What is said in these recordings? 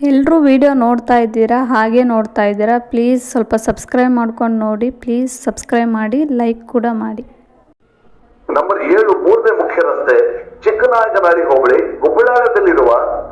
ಎಲ್ಲರೂ ವಿಡಿಯೋ ನೋಡ್ತಾ ಇದ್ದೀರಾ, ಹಾಗೆ ನೋಡ್ತಾ ಇದ್ದೀರಾ ಪ್ಲೀಸ್ ಸ್ವಲ್ಪ ಸಬ್ಸ್ಕ್ರೈಬ್ ಮಾಡ್ಕೊಂಡು ನೋಡಿ ಪ್ಲೀಸ್ ಸಬ್ಸ್ಕ್ರೈಬ್ ಮಾಡಿ ಲೈಕ್ ಕೂಡ ಮಾಡಿ. ನಂಬರ್ ಏಳು, ಮೂರನೇ ಮುಖ್ಯ ರಸ್ತೆ ಚಿಕ್ಕನಾಯಕನಹಳ್ಳಿ ಹೋಬಳಿ, ಗುಬ್ಬಳಾಳದಲ್ಲಿರುವ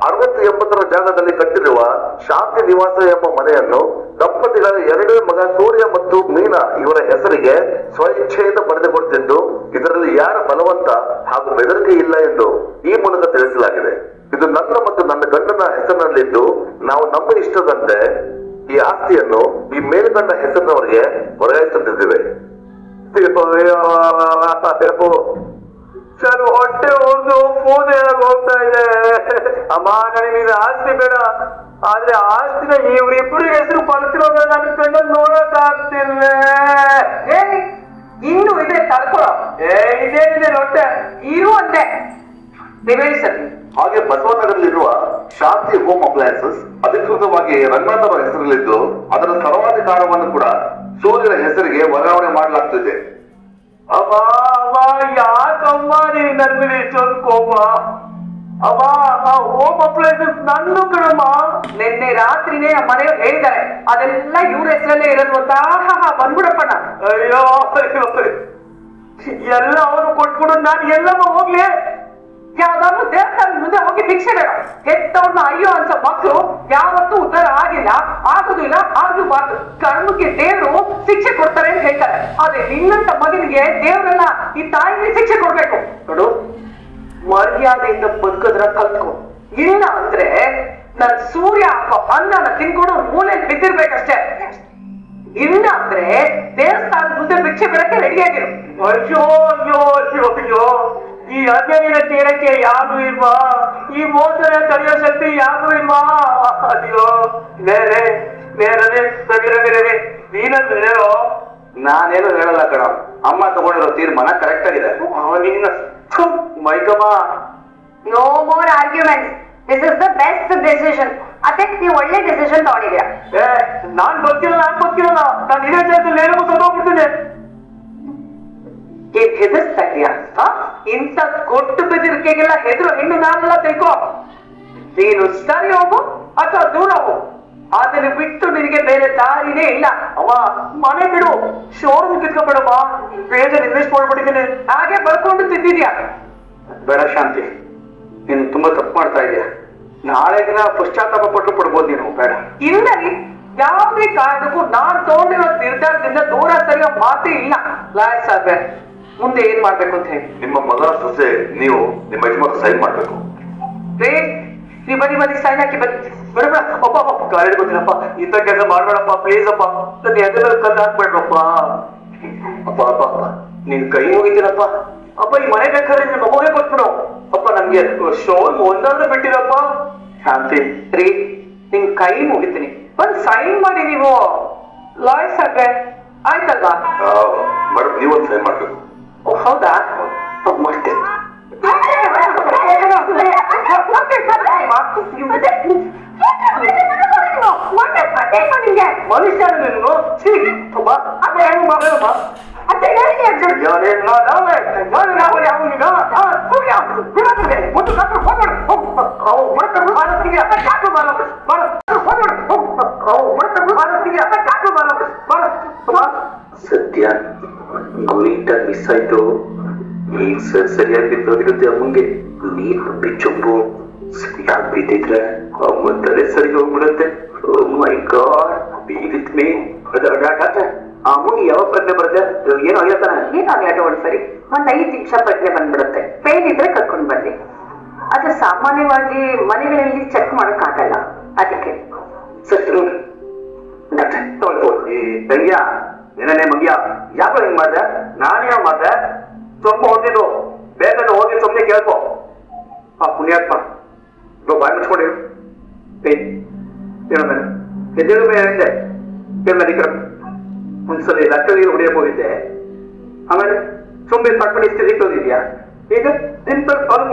ಅರವತ್ತು ಎಂಬತ್ತರ ಜಾಗದಲ್ಲಿ ಕಟ್ಟಿರುವ ಶಾಂತಿ ನಿವಾಸ ಎಂಬ ಮನೆಯನ್ನು ದಂಪತಿಗಳ ಎರಡನೇ ಮಗ ಸೂರ್ಯ ಮತ್ತು ಮೀನಾ ಇವರ ಹೆಸರಿಗೆ ಸ್ವಇಚ್ಛೆಯಿಂದ ಪಡೆದುಕೊಡುತ್ತಿದ್ದು ಇದರಲ್ಲಿ ಯಾರ ಬಲವಂತ ಹಾಗೂ ಬೆದರಿಕೆ ಇಲ್ಲ ಎಂದು ಈ ಮೂಲಕ ತಿಳಿಸಲಾಗಿದೆ. ಇದು ನನ್ನ ಮತ್ತು ನನ್ನ ಗಂಡನ ಹೆಸರಿನಲ್ಲಿದ್ದು ನಾವು ನಮ್ಮ ಇಷ್ಟದಂತೆ ಈ ಆಸ್ತಿಯನ್ನು ಈ ಮೇಲ್ಗಂಡ ಹೆಸರಿನವರಿಗೆ ವರ್ಗಾಯಿಸುತ್ತಿದ್ದೇವೆ. ಸರ್ ಹೊಟ್ಟೆ ಒಂದು ಫೋನ್ ಹೇಳಕ್ ಹೋಗ್ತಾ ಇದೆ. ಅಮ್ಮ ನನಗೆ ಇದು ಆಸ್ತಿ ಬೇಡ. ಆದ್ರೆ ಆಸ್ತಿನ ಇವ್ರಿಬ್ರು ಹೆಸರು ಬರ್ತಿರೋದ ನನ್ನ ಕಂಡ ನೋಡಕ್ ಆಗ್ತಿಲ್ಲ ಇನ್ನು ಇದೆ ತಡ್ಕೊಳ? ಏ ಇದೇನಿದೆ ಹೊಟ್ಟೆ ಇರುವಂತೆ. ಸರ್ ಹಾಗೆ ಬಸವನಗರದಲ್ಲಿರುವ ಶಾಂತಿ ಹೋಮ್ ಅಪ್ಲಯನ್ಸಸ್ ಅಧಿಕೃತವಾಗಿ ರಂಗನಾಥರ ಹೆಸರಲ್ಲಿದ್ದು ಅದರ ಸರ್ವಾಧಿಕಾರವನ್ನು ಕೂಡ ಸೂರ್ಯನ ಹೆಸರಿಗೆ ವರ್ಗಾವಣೆ ಮಾಡಲಾಗ್ತಿದೆ. ಯಾಕಮ್ಮ ನೀ ಇಷ್ಟೊಂದು ಕೋಪ? ಹೋಮ್ ನಂದು ಕಣಮ್ಮ. ನಿನ್ನೆ ರಾತ್ರಿನೇ ಮನೆಯವ್ರು ಹೇಳಿದ್ದಾರೆ. ಅದೆಲ್ಲ ಇವ್ರ ಹೆಸರಲ್ಲೇ ಇರೋದು ಅಂತ. ಬಂದ್ಬಿಡಪ್ಪಣ್ಣ ಅಯ್ಯೋ ಅಯ್ಯೋ ಎಲ್ಲ ಅವರು ಕೊಟ್ಬಿಡು ನಾನು ಎಲ್ಲಮ್ಮ ಹೋಗ್ಲಿ. ಯಾವ್ದಾದ್ರು ದೇವಸ್ಥಾನದ ಮುಂದೆ ಹೋಗಿ ಭಿಕ್ಷೆ ಬೇಡ ಹೆತ್ತವ್ರನ್ನ ಅಯ್ಯೋ ಅಂತ ಮಕ್ಕಳು ಯಾವತ್ತೂ ಉತ್ತರ ಆಗಿಲ್ಲ. ಆಗುದಿಲ್ಲ ಬಾರ್ದು ಕರ್ಮಕ್ಕೆ ದೇವರು ಶಿಕ್ಷೆ ಕೊಡ್ತಾರೆ ಅಂತ ಹೇಳ್ತಾರೆ. ಆದ್ರೆ ನಿನ್ನಂತ ಮಗನಿಗೆ ದೇವರನ್ನ ಈ ತಾಯಿಗೆ ಶಿಕ್ಷೆ ಕೊಡ್ಬೇಕು. ನೋಡು, ಮರ್ಯಾದೆಯಿಂದ ಬದುಕದ್ರ ಕಲ್ತ್ಕೊ. ಇಲ್ಲ ಅಂದ್ರೆ ನನ್ ಸೂರ್ಯ ಹಾಕೋ ಅನ್ನನ ತಿನ್ಕೊಂಡು ಮೂಲೆ ಬಿದ್ದಿರ್ಬೇಕಷ್ಟೇ. ಇಲ್ಲ ಅಂದ್ರೆ ದೇವಸ್ಥಾನದ ಮುಂದೆ ಭಿಕ್ಷೆ ಬಿಡಕ್ಕೆ ಆಗಿರು ಅಯ್ಯೋ ಅಯ್ಯೋ ಅಯ್ಯೋ ಅಯ್ಯೋ. ಈ ಅನ್ಯಾಯನ ತೀರಕ್ಕೆ ಯಾರು ಇಲ್ವಾ? ಈ ಮೋಸನ ತಡೆಯೋ ಶಕ್ತಿ ಯಾರು ಇಲ್ವಾ? ಅಯ್ಯೋ ಬೇರೆ ಬೇರೆ ಸವಿರ ಬೇರೆ ನೀನಂದ್ರೆ ಹೇಳೋ? ನಾನೇನು ಹೇಳಲ್ಲ ಕಣ. ಅಮ್ಮ ತಗೊಂಡಿರೋ ತೀರ್ಮಾನ ಕರೆಕ್ಟ್ ಆಗಿದೆ. ನಿನ್ನ ಮೈಕಮ್ಮ no more arguments this is the best decision ಅದೇ ನೀವು ಒಳ್ಳೆ ಡಿಸಿಷನ್ ತಗೊಂಡಿದ್ದೀರಾ. ಏ ನಾನ್ ಗೊತ್ತಿಲ್ಲ ನಾನ್ ಗೊತ್ತಿಲ್ಲ ನಾನು ಇದೇ ಜಾಗದಲ್ಲಿ ಏನೋ ಏನ್ ಹೆದರ್ಸ್ತಾ ಇದೀಯಾ? ಇಂಥ ಕೊಟ್ಟು ಬೆದರಿಕೆಗೆಲ್ಲ ಹೆದರು ಹೆಣ್ಣು ನಾನೆಲ್ಲ ಬೇಕು ನೀನು ಸರಿ ಹೋಗು ಅಥವಾ ದೂರ ಹೋಗು ಅದನ್ನು ಬಿಟ್ಟು ನಿನಗೆ ಬೇರೆ ದಾರಿನೇ ಇಲ್ಲ. ಅವ ಮನೆ ಬಿಡು. ಶೋರೂಮ್ ಕಿತ್ಕೊಬೇಡಮ್ಮ ಬೇಜಾರು ಇನ್ವೆಸ್ಟ್ ಮಾಡ್ಬಿಟ್ಟಿದ್ದೀನಿ ಹಾಗೆ ಬರ್ಕೊಂಡು ತಿದ್ದಿದ್ಯಾ ಬೇಡ ಶಾಂತಿ. ನೀನು ತುಂಬಾ ತಪ್ಪು ಮಾಡ್ತಾ ಇದೀಯ ನಾಳೆ ದಿನ ಪಶ್ಚಾತ್ತಾಪ ಪಟ್ಟು ಪಡ್ಬೋದು ನೀನು. ಬೇಡ. ಇಲ್ಲ ರೀ ಯಾವುದೇ ಕಾರಣಕ್ಕೂ ನಾನು ತಗೊಂಡಿರೋ ನಿರ್ಧಾರದಿಂದ ದೂರ ಸರಿಯೋ ಮಾತೇ ಇಲ್ಲ. ಲಾಯರ್ ಸಾಹೇಬ್ರೆ ಮುಂದೆ ಏನ್ ಮಾಡ್ಬೇಕು ಅಂತ ಹೇಳಿ? ನಿಮ್ಮ ಮಗ ಸೊಸೆ ನೀವು ನಿಮ್ಮ ಯಜಮಾನ ಸೈನ್ ಮಾಡ್ಬೇಕು. ರೇ ನೀ ಬರೀ ಬನ್ನಿ ಸೈನ್ ಹಾಕಿ ಬರೀ ಬೇಡ ಬೇಡ. ಅಪ್ಪ ಅಪ್ಪ ಗಾಡಿ ಗೊತ್ತಿಲ್ಲಪ್ಪ ಇಂಥ ಕೆಲಸ ಮಾಡ್ಬೇಡಪ್ಪ ಪ್ಲೀಸ್ ಅಪ್ಪ. ನನ್ನ ಎದೆ ಕದ್ದು ಹಾಕ್ಬೇಡ್ರಪ್ಪ ಅಪ್ಪ ಅಪ್ಪ ಅಪ್ಪ ನಿನ್ ಕೈ ಹೋಗಿದ್ದೀರಪ್ಪ ಅಪ್ಪ ಈ ಮನೆ ಬೇಕಾದ್ರೆ ನಿನ್ನ ಮಗುವೇ ಕೊಟ್ಬಿಡು. ಅಪ್ಪ ನಮ್ಗೆ ಶೋ ಒಂದಾದ್ರೂ ಬಿಟ್ಟಿರಪ್ಪ. ಶಾಂತಿ ರೀ ನಿನ್ ಕೈ ಮುಗಿತೀನಿ. ಒಂದ್ ಸೈನ್ ಮಾಡಿ ನೀವು. ಲಾಯ್ಸ್ ಸಾಹೇಬ್ರೆ ಆಯ್ತಲ್ವಾ? ಮೇಡಮ್ ನೀವೊಂದು ಸೈನ್ ಮಾಡ್ಬೇಕು. ಓ ಹೌದಾ ಮಾಡ್ತೇನೆ ಮನುಷ್ಯ ನೀನು ಛೀ, ಅಪ್ಪ, ಅಪ್ಪ, ಹೆಂಗ್ ಮಾಡೋದಮ್ಮ? ಯಾರೇ ನಾವೇ, ನಾನು ನಾವೇ ಅವನಿಗ, ಆ, ಸೂರ್ಯ, ಬಿಡೋದಿದೆ, ಒಂದು ಕಟ್ಟು ಹೋಗೋಣ, ಹೋಗು, ಅವು ಮುಡಕರು ಭಾರತೀಯ, ಅಪ್ಪ, ಕಾಟು ಮಾಡು, ಮಾಡು, ಹೋಗೋಣ, ಹೋಗು, ಅವು ಮುಡಕರು ಭಾರತೀಯ, ಅಪ್ಪ, ಕಾಟು ಮಾಡು, ಮಾಡು, ಅಮ್ಮ. ಸತ್ಯ ಗುರಿಟ ಮಿಸ್ ಆಯ್ತು ಈಗ ಬಿದ್ದು ಹೋಗಿರುತ್ತೆ ಅಮ್ಮಂಗೆ ನೀರ್ ಬಿಚ್ಚೊಬ್ಬು ಚೊಂಬು ಸರಿಯಾಗಿ ಬಿದ್ದಿದ್ರೆ ಅಮ್ಮ ತಲೆ ಸರಿ ಹೋಗ್ಬಿಡುತ್ತೆ. ಮೈ ಗಾಡ್ ಬೀದಿತ್ ಮೇ ಡಾಕ್ಟ್ರೆ ಆ ಮೂಗಿ ಯಾವ ಪ್ರಜ್ಞೆ ಬರುತ್ತೆ? ಏನೋ ಹೇಳ್ತಾನೆ. ಏನಾಗ್ಲಾಟ ಒಂದ್ಸರಿ ಒಂದ್ ಐದ್ ನಿಮಿಷ ಪ್ರಜ್ಞೆ ಬಂದ್ಬಿಡುತ್ತೆ. ಪೇನ್ ಇದ್ರೆ ಕರ್ಕೊಂಡ್ ಬನ್ನಿ. ಅದು ಸಾಮಾನ್ಯವಾಗಿ ಮನೆಗಳಲ್ಲಿ ಚೆಕ್ ಮಾಡಕ್ ಆಗಲ್ಲ ಅದಕ್ಕೆ. ಸತ್ರು ತಂಗ್ಯ ಏನೇ ಮಂಗ್ಯ ಯಾಕೋ ಹಿಂಗ್ ಮಾಡ್ದೆ? ನಾನೇ ಮಾಡ್ದೆ? ಸ್ವಲ್ಪ ಹೊಂದಿದ್ದು ಬೇಗ ಹೋಗಿ ಸುಮ್ಮನೆ ಕೇಳ್ಕೊ ಆ ಪುಣ್ಯಾತ್ಮ ಇವಾಗ ಬಾಯಿ ಮುಚ್ಕೊಂಡಿರು ಏಯ್ ಏನೋ ಮೇಲೆ ಎದ್ದೇಳು ಮೇಲೆ ಹೇಳಿದ್ದೆ ಕೇಳ ಈ ಕಡೆ ಒಂದ್ಸಲಿ ಲಕ್ಕ ನೀರು ಹೊಡಿಯಕ್ ಹೋಗಿದ್ದೆ ಆಮೇಲೆ ಸುಮ್ಮನೆ ಪಟ್ಪಡಿ ಸ್ಥಿತಿ ಹೋಗಿದ್ಯಾ ಈಗ ಸಿಂಪಲ್ ಕಾಲ್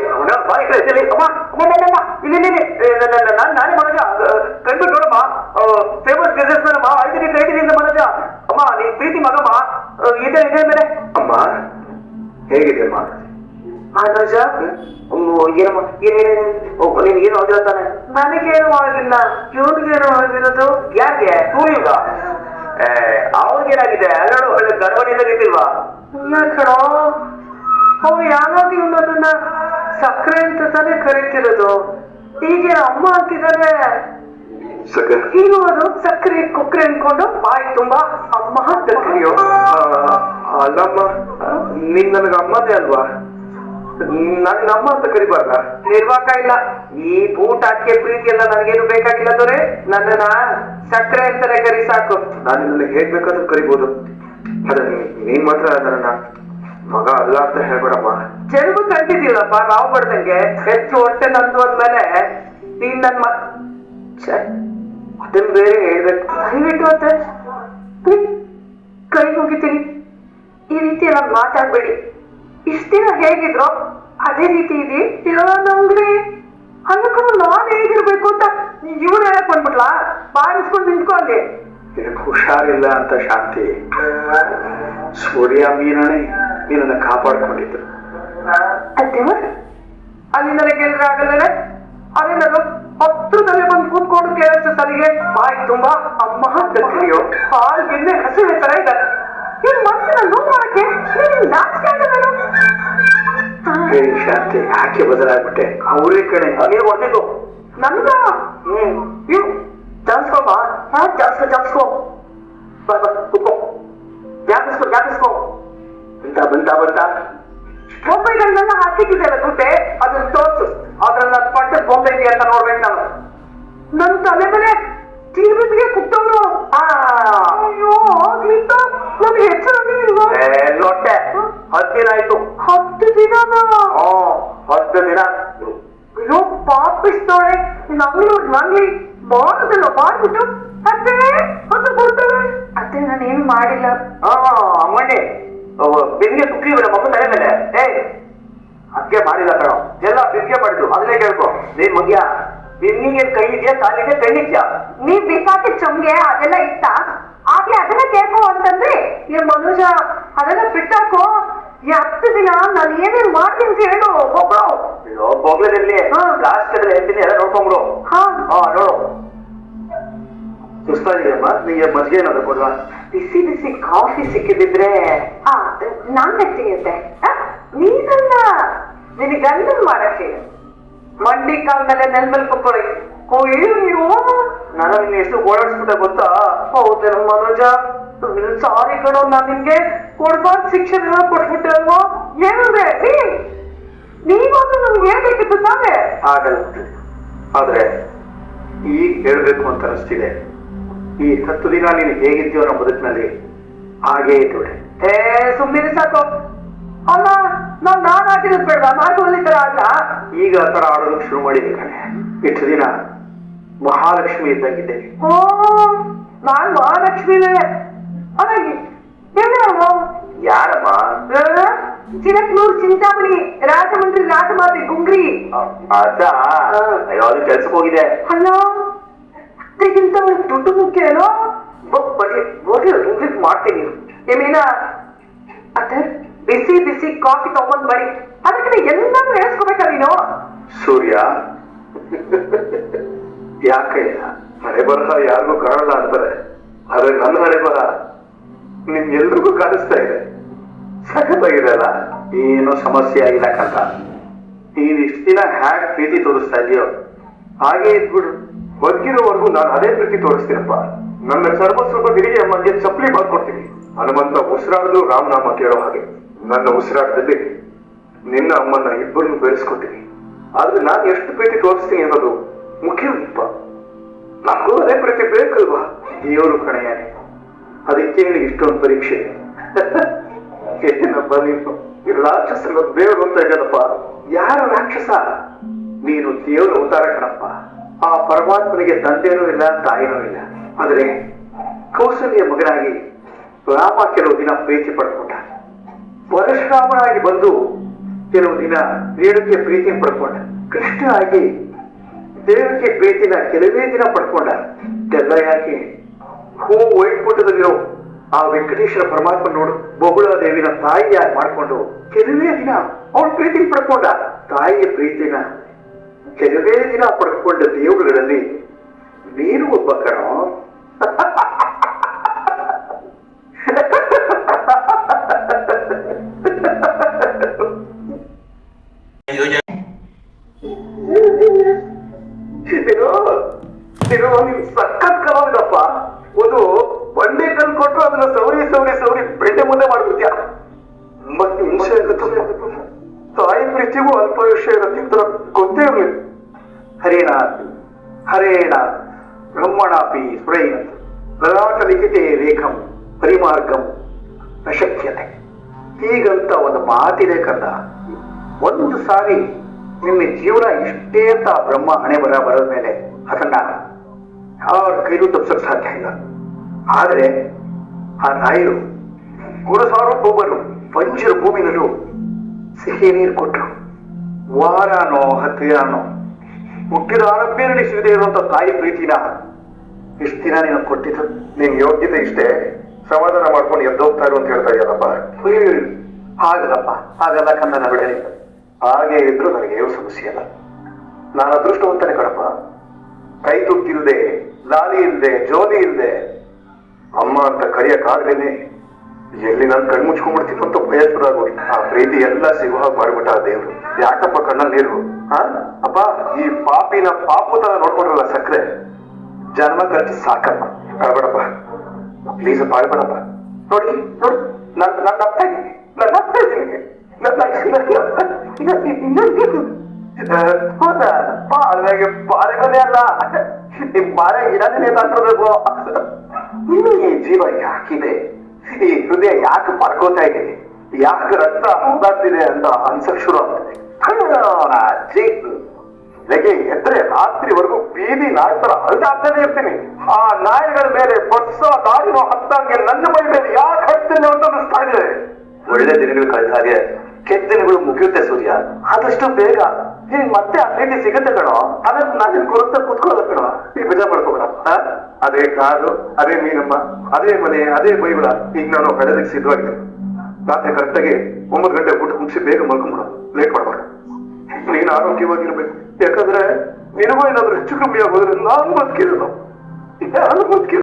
ಅಮ್ಮ ಅಮ್ಮ ನಾನೇ ಮನಜ ಕೈಬಿಟ್ಟು ನೋಡಮ್ಮ. ಫೇಮಸ್ ಬಿಸ್ನೆಸ್ ಮ್ಯಾನ್ ಅಮ್ಮ. ಐದು ಮನಜ ಅಮ್ಮ ನೀ ಪ್ರೀತಿ ಮಗಮ್ಮ. ಇದೆ ಇದೆ ಮೇಲೆ. ಅಮ್ಮ ಹೇಗಿದೆ ಅಮ್ಮ? ಅನುಜ ಏನಮ್ಮ ಏನೇನು ನಿನ್ಗೇನು ಆಗಿಲ್ಲ ತಾನೆ ನನಗೇನು ಆಗಿಲ್ಲ ಇವ್ರಿಗೇನು ಆಗಿರೋದು ಯಾಕೆ? ಸೂರ್ಯುಗ? ಅವ್ರಿಗೇನಾಗಿದೆ ಅಲ್ಲೋಡು ಒಳ್ಳೆ ಗರ್ಭದಿಂದ ನಿಂತಿಲ್ವಾ? ಇಲ್ಲ ಕಣೋ. ಅವ್ರು ಯಾವಾಗ ಇವನನ್ನ ಸಕ್ಕರೆ ಅಂತ ತಾನೇ ಕರೀತಿರೋದು. ಹೀಗೆ ಅಮ್ಮ ಅಂತಿದ್ದಾರೆ ಈಗ ಅದು ಸಕ್ಕರೆ ಕುಕ್ಕರೆ ಅನ್ಕೊಂಡು ಬಾಯಿ ತುಂಬಾ ಅಮ್ಮ ಅಂತ ಕರಿಯೋ. ಅಲ್ಲಮ್ಮ ನೀನ್ ನನಗ ಅಮ್ಮದೇ ಅಲ್ವಾ? ನನ್ ಅಮ್ಮ ಅಂತ ಕರಿಬಾರ್ದ? ನಿರ್ವಾಕ ಇಲ್ಲ. ಈ ಬೂಟಾಕ್ಕೆ ಪ್ರೀತಿ ಎಲ್ಲ ನನಗೇನು ಬೇಕಾಗಿಲ್ಲ ದೊರೆ. ನನ್ನನ್ನ ಸಕ್ಕರೆ ಅಂತಾನೆ ಕರಿ ಸಾಕು. ನಾನು ನಿನ್ನ ಹೇಗ್ ಬೇಕಾದ್ರೂ ಕರಿಬೋದು. ಆದ್ರೆ ನೀನ್- ನೀನ್ ಮಾತ್ರ ನನ್ನ ಮಗ ಅಲ್ಲ ಅಂತ ಹೇಳ್ಬೇಡಪ್ಪ. ಜನ್ಮ ಕಂಡಿದ್ದಿಲ್ಲಪ್ಪ ನಾವು ಬಡ್ದಂಗೆ ಹೆಚ್ಚು ಹೊಟ್ಟೆ ನಂದು ಅಂದ್ಮೇಲೆ ನೀನ್ ನನ್ ಮ ಅದನ್ ಬೇರೆ ಹೇಳ್ಬೇಕು. ದಯವಿಟ್ಟು ಅಂತ ಕೈ ಮುಗಿತೀನಿ. ಈ ರೀತಿ ಎಲ್ಲ ಮಾತಾಡ್ಬೇಡಿ. ಇಷ್ಟಿನ ಹೇಗಿದ್ರು ಅದೇ ರೀತಿ ಇದೆ ಇಲ್ಲ ನಂಗ್ರಿ ಅದಕ್ಕೂ ನಾನ್ ಹೇಗಿರ್ಬೇಕು ಅಂತ ಇವ್ರು ಹೇಳಕ್ ಬಂದ್ಬಿಟ್ಲಾ? ಬಾರಿಸ್ಕೊಂಡು ನಿಂತ್ಕೊಂಡೆ ಹುಷಾರಿಲ್ಲ ಅಂತ ಶಾಂತಿ. ಸೂರ್ಯ ಮೀನಣೆ. ನಿನ್ನನ್ನು ಕಾಪಾಡ್ಕೊಂಡಿದ್ರು. ಅಲ್ಲಿ ನನಗೆ ಆಗಲ್ಲ ಅದೇ ನಾನು ಹತ್ರದಲ್ಲೇ ಬಂದು ಕೂತ್ಕೊಂಡು ಕೇಳಿಸ್ತು ಸರಿಗೆ ಬಾಯಿ ತುಂಬಾ ಅಮ್ಮ ಅಂತ ಕರಿಯೋ ಹಾಲ್ ಗಿನ್ನೆ ಹಸಿವೆ ತರ ಇದೆ. ಇವ್ರು ಮತ್ತೆ ನಾನು ಮಾಡಕ್ಕೆ ಶಾಂತಿ ಯಾಕೆ ಬದಲಾಗ್ಬಿಟ್ಟೆ? ಅವರೇ ಕಣೆ. ನೀನು ಹೊಡೆದಿದ್ದು ನನ್ಗ? ಹ್ಮ್. ಇವ್ ಜಾನ್ಸ್ಕೊಮ್ಮ ಹಾ ಜಾನ್ಸ್ಕೊ ಜಾನ್ಸ್ಕೊ ಬಾ ಬಾ ಜಾಪಿಸ್ಕೊ ಜಾಪಿಸ್ಕೊ ಬಂತ ಬಂತಾ? ಬೊಂಬೆಗಳನ್ನೆಲ್ಲ ಹಾಕಿಟ್ಟಿದ್ದೆಲ್ಲ ಗುಡ್ಡೆ ಅದನ್ನ ತೋರ್ಸು. ಅದ್ರನ್ನ ಪಟ್ಟ ಬೊಂಬೆ ಇದೆಯಾ ಅಂತ ನೋಡ್ಬೇಕು ನಾನು ನನ್ನ ತಲೆ ಮೇಲೆ ಟಿವಿಗೆ ಆ. ಅಯ್ಯೋ ನಮ್ಗೆ ಹೆಚ್ಚಾಗಿ ಇಲ್ವಾ? ಲೊಟ್ಟೆ ಹತ್ತು ದಿನ ಆಯ್ತು. ಹತ್ತು ದಿನ ಹತ್ತು ದಿನ. ಅಯ್ಯೋ ಪಾಪಿಸ್ತೋಳೆ ನಂಗ್ಳು ನಂಗ್ಲಿ ಬಾರದಲ್ಲ ಮಾಡ್ಬಿಟ್ಟು ಅತ್ತೆ ಅಂತ ಕೊಡ್ತೇವೆ. ಅತ್ತೆ ನಾನು ಏನು ಮಾಡಿಲ್ಲ. ಹಾ ಅಮ್ಮಣ್ಣಿ. ಬೆನ್ನಿಗೆ ತುಕ್ಕಿ ಬಿಡ ಮಗು ತಲೆ ಮೇಲೆ. ಏ ಅದಕ್ಕೆ ಮಾಡಿಲ್ಲ ಕಣೋ. ಎಲ್ಲ ಬಿಗ್ಗೆ ಮಾಡಿದ್ರು ಅದನ್ನೇ ಕೇಳ್ಕೊ. ನೀನ್ ಮಗ್ಯ ಬೆನ್ನಿಗೆ ಕೈ ಇದೆಯಾ ಕಾಲಿಗೆ ಕಣ್ಣಿದ್ಯಾ ನೀ ಬಿಸಾಕಿ ಚೊಂಗೆ ಅದೆಲ್ಲ ಇತ್ತ? ಆಗ್ಲಿ ಅದನ್ನ ಕೇಳ್ಕೊ ಅಂತಂದ್ರೆ ಏ ಮನುಜ ಅದೆಲ್ಲ ಬಿಟ್ಟಾಕೋ. ಈ ಹತ್ತು ದಿನ ನಾನು ಏನೇನ್ ಮಾಡ್ತೀನಿ ಅಂತ ಹೇಳು. ಒಬ್ಬಳು ಬೊಗ್ಲದಲ್ಲಿ. ಲಾಸ್ಟ್ ಅದ್ರಲ್ಲಿ ಹೇಳ್ತೀನಿ ಎಲ್ಲ ನೋಡ್ಕೊಂಬಿಡು. ಹಾ. ಹಾ ನೋಡು. ಸುಸ್ತಾಗಿದೆಯಮ್ಮ. ನೀ ಮಜ್ಜಿಗೆ ಏನಾದ್ರು ಕೊಡ್ವಾ? ಬಿಸಿ ಬಿಸಿ ಕಾಫಿ ಸಿಕ್ಕಿದ್ರೆ ಆ ನಾನ್ ಅಂತೆ ನೀನಲ್ಲ ನಿನಗೆ ಗಂಡನ್ ಮಾಡಕ್ಕೆ? ಮಂಡಿ ಕಾಲ್ ಮೇಲೆ ನೆಲ್ ಮೇಲೆ ಕುತ್ಕೊಳ್ಳಿ ಅಯ್ಯೋ ನೀವು? ನಾನು ನಿನ್ನ ಎಷ್ಟು ಓಡಾಡಿಸ್ಬಿಟ್ಟೆ ಗೊತ್ತಾ? ಹೌದೇನು ಮನೋಜ. ಸಾರಿ ಕಣೋ, ನಾನ್ ನಿಮ್ಗೆ ಕೊಡ್ಬಾರ್ದು ಶಿಕ್ಷಣ ಕೊಟ್ಬಿಟ್ಟೆ ಅಲ್ವಾ? ಏನಂದ್ರೆ ನೀವಾದ್ರೂ ನಮ್ಗೆ ಹೇಳ್ಬೇಕಿತ್ತು ತಾನೇ? ಆಗಲ್ಲ ಆದ್ರೆ ಈಗ ಹೇಳ್ಬೇಕು ಅಂತ ಅನಿಸ್ತಿದೆ. ಈ ಹತ್ತು ದಿನ ನೀನು ಹೇಗಿದ್ದೀಯ ನಮ್ಮ ಬದುಕಿನಲ್ಲಿ ಹಾಗೇ ಇದ್ದೋಡೆ ಏ ಸುಮ್ಮನೆ ಸಾಕು. ಅಲ್ಲ ನಾನ್ ನಾನ್ ಆಗಿರೋದ್ ಬೇಡ ಅಲ್ಲಿ ತರ ಆಗ ಈಗ ತರ ಆಡೋದಕ್ಕೆ ಶುರು ಮಾಡಿದ್ದೆ ಕಣೆ. ಇಷ್ಟು ದಿನ ಮಹಾಲಕ್ಷ್ಮಿ ಇದ್ದಂಗಿದ್ದೆ. ಓ ನಾನ್ ಮಹಾಲಕ್ಷ್ಮಿನೇ ಅಲ್ಲ ಎಲ್ಲವೋ ಯಾರಮ್ಮ? ಚಿರಕ್ನೂರ್ ಚಿಂತಾಮಣಿ ರಾಜಮಂತ್ರಿ ರಾಜಮಾತೆ ಗುಂಗ್ರಿ. ಅದ ಅಯ್ಯೋ ಅದು ಕೆಲ್ಸಕ್ಕೆ ಹೋಗಿದೆ ಅಲ್ಲ ಅತ್ತೆಗಿಂತ ದುಡ್ಡು ಮುಖ್ಯನೋ ಬರೀ ಹೋಗಿ ಇಂಗ್ಲಿಷ್ ಮಾಡ್ತೀನಿ. ಏನೇನ ಅದೇ ಬಿಸಿ ಬಿಸಿ ಕಾಫಿ ತಗೊಂಡ್ ಬರಿ ಅದಕ್ಕೆ ಎಲ್ಲಾನು ಹೇಳ್ಸ್ಕೊಬೇಕ ನೀನು? ಸೂರ್ಯ? ಯಾಕೆ? ಹಣೆ ಬರಹ ಯಾರಿಗೂ ಕಾಣಲ್ಲ ಅಂತಾರೆ ಆದ್ರೆ ನನ್ನ ಹಣೆ ಬರಹ ನಿಮ್ ಎಲ್ರಿಗೂ ಕಾಣಿಸ್ತಾ ಇದೆ. ಸಖತ್ತಾಗಿದೆ ಅಲ್ಲ ಏನೋ ಸಮಸ್ಯೆ ಆಗಿಲ್ಲ ಕಂತ ನೀನ್ ಇಷ್ಟ ದಿನ ಹ್ಯಾಕ್ ಪ್ರೀತಿ ತೋರಿಸ್ತಾ ಇದೆಯೋ? ಹಾಗೆ ಇದ್ಬಿಡು. ಬದುಕಿರೋವರೆಗೂ ನಾನು ಅದೇ ಪ್ರೀತಿ ತೋರಿಸ್ತೀನಪ್ಪ. ನನ್ನ ಸರ್ವಸ್ವಲ್ಪ ಗಿರಿಗೆ ಅಮ್ಮಗೆ ಚಪ್ಪಲಿ ಮಾಡ್ಕೊಡ್ತೀನಿ ಹನುಮಂತ ಉಸಿರಾಡಿದ್ರು ರಾಮನಾಮ ಕೇಳೋ ಹಾಗೆ. ನನ್ನ ಉಸಿರಾಟದಲ್ಲಿ ನಿನ್ನ ಅಮ್ಮನ್ನ ಇಬ್ಬರನ್ನು ಬೆಳೆಸ್ಕೊತೀನಿ ಆದ್ರೆ ನಾನು ಎಷ್ಟು ಪ್ರೀತಿ ತೋರಿಸ್ತೀನಿ ಅನ್ನೋದು ಮುಖ್ಯವಿಪ್ಪ ನನಗೂ ಅದೇ ಪ್ರೀತಿ ಬೇಕಲ್ವಾ? ದೇವರು ಕಣೆಯ ಅದಕ್ಕೆ ಇಷ್ಟೊಂದು ಪರೀಕ್ಷೆ ಏನಪ್ಪ ನೀನು ರಾಕ್ಷಸ ದೇವರು ಅಂತ ಹೇಳಪ್ಪ ಯಾರು ರಾಕ್ಷಸ? ನೀನು ದೇವರ ಅವತಾರ ಕಣಪ್ಪ. ಆ ಪರಮಾತ್ಮನಿಗೆ ತಂದೆನೂ ಇಲ್ಲ, ತಾಯಿನೂ ಇಲ್ಲ. ಆದರೆ ಕೌಶಲ್ಯ ಮಗನಾಗಿ ರಾಮ ಕೆಲವು ದಿನ ಪ್ರೀತಿ ಪಡ್ಕೊಂಡ ಪರಶುರಾಮನಾಗಿ ಬಂದು ಕೆಲವು ದಿನ ದೇವಕ್ಕೆ ಪ್ರೀತಿ ಪಡ್ಕೊಂಡ ಕೃಷ್ಣ ಆಗಿ ದೇವಕ್ಕೆ ಪ್ರೀತಿನ ಕೆಲವೇ ದಿನ ಪಡ್ಕೊಂಡ ಇದೆಲ್ಲ ಯಾಕೆ? ಹೂ ವೈಕುಂಠದಲ್ಲಿರೋ ಆ ವೆಂಕಟೇಶ್ವರ ಪರಮಾತ್ಮ ನೋಡು ದೇವಿನ ತಾಯಿಯಾಗಿ ಮಾಡಿಕೊಂಡು ಕೆಲವೇ ದಿನ ಅವಳ ಪ್ರೀತಿ ಪಡ್ಕೊಂಡ ತಾಯಿಯ ಪ್ರೀತಿನ ಕೆಲವೇ ದಿನ ಪಡ್ಕೊಂಡ ದೇವರುಗಳಲ್ಲಿ ನೀನು ಒಬ್ಬ ಕಣೋ. ಪರಿಮಾರ್ಗಂ ಅಶಕ್ಯತೆ. ಹೀಗಂತ ಒಂದು ಮಾತಿದೆ ಕಂದ. ಒಂದು ಸಾರಿ ನಿಮ್ಮ ಜೀವನ ಇಷ್ಟೇ ಅಂತ ಬ್ರಹ್ಮ ಹಣೆ ಬರ ಬರದ ಮೇಲೆ ಅದನ್ನ ಯಾರ ಕೈಲೂ ತಪ್ಸಕ್ ಸಾಧ್ಯ ಇಲ್ಲ. ಆದರೆ ಆ ರಾಯರು ಗುರುಸಾರ್ವಭೌಮರು ಪಂಚರ ಭೂಮಿನಲ್ಲೂ ಸಿಹಿ ನೀರು ಕೊಟ್ಟರು ವಾರನೋ ಹತ್ತಿರನೋ ಹುಟ್ಟಿದ ಆರಂಭೆ ನಡೆಸಿದೆ ಇರುವಂತ ತಾಯಿ ಪ್ರೀತಿನ ಇಷ್ಟು ದಿನ ನೀನು ಕೊಟ್ಟಿದ್ದು. ನಿನ್ ಯೋಗ್ಯತೆ ಇಷ್ಟೇ. ಸಮಾಧಾನ ಮಾಡ್ಕೊಂಡು ಎದ್ದೋಗ್ತಾ ಇರು ಅಂತ ಹೇಳ್ತಾ ಇದೆಯಲ್ಲಪ್ಪ? ಹಾಗಲ್ಲಪ್ಪ ಹಾಗಲ್ಲ ಕನ್ನಡ ಬಿಡ. ಹಾಗೆ ಇದ್ರು ನನಗೆ ಏನು ಸಮಸ್ಯೆ ಅಲ್ಲ ನಾನು ಅದೃಷ್ಟವಂತನೇ ಕಣಪ್ಪ. ಕೈ ತುಕ್ಕಿಲ್ದೆ ಲಾಲಿ ಇಲ್ದೆ ಜೋಲಿ ಇಲ್ದೆ ಅಮ್ಮ ಅಂತ ಕರೆಯಕ್ಕಾಗ್ಲೇನೆ ಎಲ್ಲಿ ನಾನು ಕಣ್ಣು ಮುಚ್ಕೊಂಡ್ಬಿಡ್ತೀನಿ ಅಂತ ಭಯ ಶುರು ಆಗೋಗಿ. ಆ ಪ್ರೀತಿ ಎಲ್ಲ ಸಿಗುವ ಹಾಗೆ ಮಾಡ್ಬಿಟ್ಟ ಆ ದೇವ್ರು. ಯಾಕಪ್ಪ ಕಣ್ಣಲ್ಲಿ ನೀರು? ಹಾ ಅಪ್ಪ ಈ ಪಾಪಿನ ಪಾಪು ತರ ನೋಡ್ಕೊಂಡ್ರಲ್ಲ ಸಕ್ಕರೆ. ಜನ್ಮ ಖರ್ಚು ಸಾಕಪ್ಪ ಅಳ್ಬೇಡಪ್ಪ ಪ್ಲೀಸ್ ಬಾಳ್ಬೇಡಪ್ಪ ನೋಡಿ ನೋಡಿ ನಾನು ನಾನು ನಗ್ತಾ ಇದ್ದೀನಿ ನಾನು ನಗ್ತಾ ಇದ್ದೀನಿ ಬಾಳ್ವೆಗೆ ಬಾಳೆಗೊನೆ ಅಲ್ಲ ಬಾಳೆ ಗಿಡನೇ ಇನ್ನು ಈ ಜೀವ ಯಾಕಿದೆ ಈ ಹೃದಯ ಯಾಕೆ ಪಡ್ಕೋತಾ ಇದೆ ಯಾಕೆ ರಕ್ತ ಹೋಗ್ತಿದೆ ಅಂತ ಅನ್ಸಕ್ ಶುರು ಆಗ್ತದೆ ಅಜ್ಜಿ ಬೆಳಗ್ಗೆ ಎದ್ರೆ ರಾತ್ರಿವರೆಗೂ ಬೀದಿ ನಾಯಿ ತರ ಇರ್ತೀನಿ. ಆ ನಾಯಿಗಳ ಮೇಲೆ ಬಸ್ಸ ದಾರಿನೋ ಹತ್ತಂಗೆ ನನ್ನ ಮೈ ಮೇಲೆ ಯಾಕೆ ಹತ್ತಿಲ್ಲ ಅಂತ ಅನಿಸ್ತಾ ಇದೆ. ಒಳ್ಳೆ ದಿನಗಳು ಕಳೆದ ಹಾಗೆ ಕೆಟ್ಟ ದಿನಗಳು ಮುಗಿಯುತ್ತೆ ಸೂರ್ಯ. ಆದಷ್ಟು ಬೇಗ. ನೀನ್ ಮತ್ತೆ ಆ ಪ್ರೀತಿ ಸಿಗುತ್ತೆ ಕಣೋ. ಅದನ್ನ ನಾನು ಗುರುತ ಕುತ್ಕೊಳ್ಳೋದು ಕಣೋ. ನೀ ಬೇಜಾರ್ ಮಾಡ್ಕೋಬೇಡ. ಆ? ಅದೇ ಕಾರು ಅದೇ ಮೀನಮ್ಮ, ಅದೇ ಮನೆ, ಅದೇ ಬೈಬಳ ಈಗ ನಾನು ಬೆಳೆದಕ್ಕೆ ಸಿದ್ಧವಾಗಿದೆ. ರಾತ್ರಿ ಕರೆಕ್ಟಾಗಿ ಒಂಬತ್ತು ಗಂಟೆ ಊಟ ಮುಗಿಸಿ ಬೇಗ ಮಲ್ಕೊಂಬಿಡ. ಲೇಟ್ ಮಾಡ್ಬೇಡ ನೀನು ಆರೋಗ್ಯವಾಗಿರ್ಬೇಕು. ಯಾಕಂದ್ರೆ ನಿನಗೂ ಏನಾದ್ರೂ ಹೆಚ್ಚು ಕಮ್ಮಿ ಆಗೋದ್ರೆ ನಾನು ಬದುಕಿರೋದು. ನಾನು ಬದುಕಿರೋ